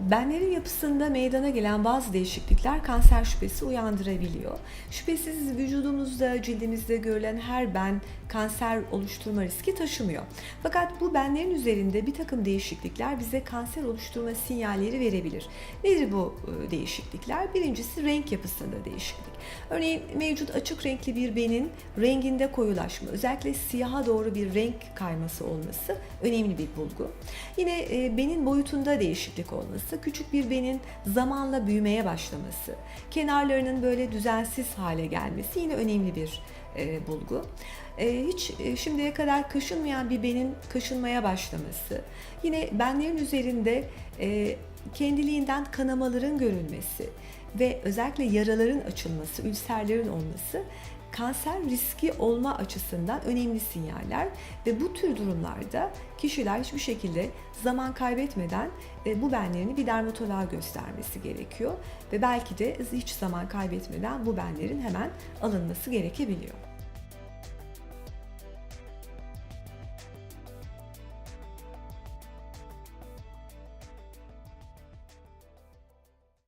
Benlerin yapısında meydana gelen bazı değişiklikler kanser şüphesi uyandırabiliyor. Şüphesiz vücudumuzda, cildimizde görülen her ben kanser oluşturma riski taşımıyor. Fakat bu benlerin üzerinde bir takım değişiklikler bize kanser oluşturma sinyalleri verebilir. Nedir bu e, değişiklikler? Birincisi renk yapısında değişiklik. Örneğin mevcut açık renkli bir benin renginde koyulaşma, özellikle siyaha doğru bir renk kayması olması önemli bir bulgu. Yine e, benin boyutunda değişiklik olması, küçük bir benin zamanla büyümeye başlaması, kenarlarının böyle düzensiz hale gelmesi yine önemli bir e, bulgu. E, hiç e, şimdiye kadar kaşınmayan bir benin kaşınmaya başlaması, yine benlerin üzerinde e, kendiliğinden kanamaların görülmesi ve özellikle yaraların açılması, ülserlerin olması kanser riski olma açısından önemli sinyaller ve bu tür durumlarda kişiler hiçbir şekilde zaman kaybetmeden e, bu benlerini bir dermatoloğa göstermesi gerekiyor ve belki de hiç zaman kaybetmeden bu benlerin hemen alınması gerekebiliyor.